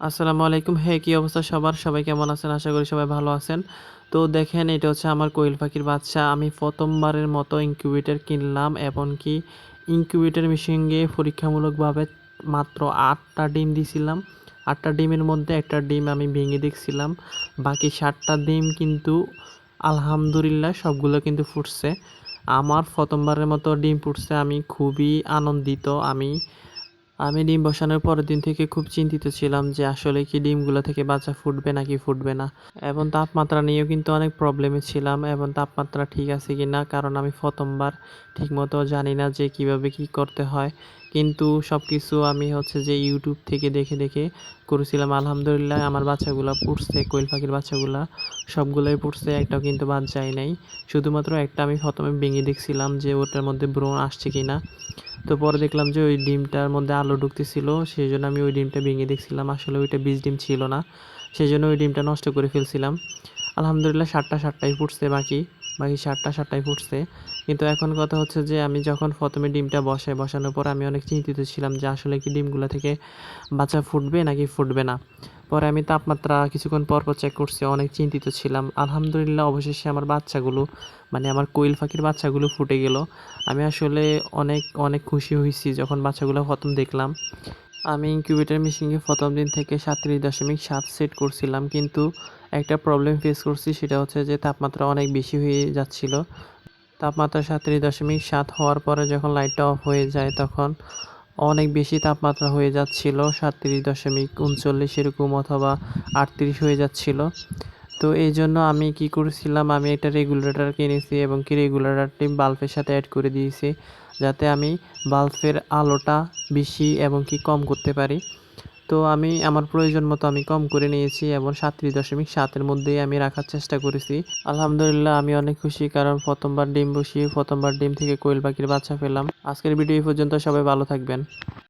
আসসালামু আলাইকুম। হ্যাঁ কি অবস্থা সবার? সবাই কেমন আছেন? আশা করি সবাই ভালো আছেন। তো দেখেন, এটা হচ্ছে আমার কোয়েল পাখির বাচ্চা। আমি প্রথমবারের মতো ইনকিউবেটর কিনলাম, এবং এমনকি ইনকিউবেটর মেশিনে পরীক্ষামূলকভাবে মাত্র আটটা ডিম দিছিলাম। আটটা ডিমের মধ্যে একটা ডিম আমি ভেঙে দেখছিলাম। বাকি সাতটা ডিম কিন্তু আলহামদুলিল্লাহ সবগুলো কিন্তু ফুটছে। আমার প্রথমবারের মতো ডিম ফুটছে। আমি খুবই আনন্দিত। আমি আমি ডিম বসানোর পরের দিন থেকে খুব চিন্তিত ছিলাম যে আসলে কি ডিমগুলো থেকে বাচ্চা ফুটবে নাকি ফুটবে না। এবং তাপমাত্রা নিয়েও কিন্তু অনেক প্রবলেমে ছিলাম এবং তাপমাত্রা ঠিক আছে কি না কারণ আমি প্রথমবার ঠিকমতো জানি না যে কীভাবে কি করতে হয়। কিন্তু সব কিছু আমি হচ্ছে যে ইউটিউব থেকে দেখে দেখে করেছিলাম। আলহামদুলিল্লাহ আমার বাচ্চাগুলো পুড়ছে, কোয়েল পাখির বাচ্চাগুলো সবগুলোই পুড়ছে, একটাও কিন্তু বাদ যায় নাই। শুধুমাত্র একটা আমি প্রথমে ভেঙে দেখছিলাম যে ওটার মধ্যে ব্রণ আসছে কি না তো পরে দেখলাম যে ওই ডিমটার মধ্যে আলো ঢুকতেছিল সেই জন্য আমি ওই ডিমটা ভেঙে দেখছিলাম। আসলে ওইটা বীজ ডিম ছিল না সেই জন্য ওই ডিমটা নষ্ট করে ফেলছিলাম। আলহামদুলিল্লাহ সাতটা সাতটাই ফুটছে বাকি বাকি সাতটা সাতটাই ফুটছে। কিন্তু এখন কথা হচ্ছে যে আমি যখন প্রথমে ডিমটা বসাই, বসানোর পর আমি অনেক চিন্তিত ছিলাম যে আসলে কি ডিমগুলো থেকে বাচ্চা ফুটবে নাকি ফুটবে না। পরে আমি তাপমাত্রা কিছুক্ষণ পর পর চেক করছি, অনেক চিন্তিত ছিলাম। আলহামদুলিল্লাহ অবশেষে আমার বাচ্চাগুলো মানে আমার কোয়েল পাখির বাচ্চাগুলো ফুটে গেল। আমি আসলে অনেক অনেক খুশি হয়েছি যখন বাচ্চাগুলো প্রথম দেখলাম। আমি ইনকিউবেটর মেশিনকে প্রথম দিন থেকে সাতত্রিশ দশমিক সাত সেট করছিলাম, কিন্তু একটা প্রবলেম ফেস করছি সেটা হচ্ছে যে তাপমাত্রা অনেক বেশি হয়ে যাচ্ছিল। তাপমাত্রা সাতত্রিশ দশমিক সাত হওয়ার পরে যখন লাইটটা অফ হয়ে যায় তখন অনেক বেশি তাপমাত্রা হয়ে যাচ্ছিল সাতত্রিশ দশমিক উনচল্লিশ এরকম অথবা আটত্রিশ হয়ে যাচ্ছিল। তো এই জন্য আমি কি করেছিলাম, আমি একটা রেগুলেটর কিনেছি এবং কি রেগুলেটরটি বাল্বের সাথে অ্যাড করে দিয়েছি, যাতে আমি বাল্বের আলোটা বেশি এবং কি কম করতে পারি। তো আমি, আমার প্রয়োজন মতো আমি কম করে নিয়েছি এবং সাতত্রিশ দশমিক সাতের মধ্যেই আমি রাখার চেষ্টা করেছি। আলহামদুলিল্লাহ, আমি অনেক খুশি কারণ প্রথমবার ডিম বসিয়ে, প্রথমবার ডিম থেকে কোয়েল পাখির বাচ্চা পেলাম। আজকের ভিডিও এই পর্যন্ত, সবাই ভালো থাকবেন।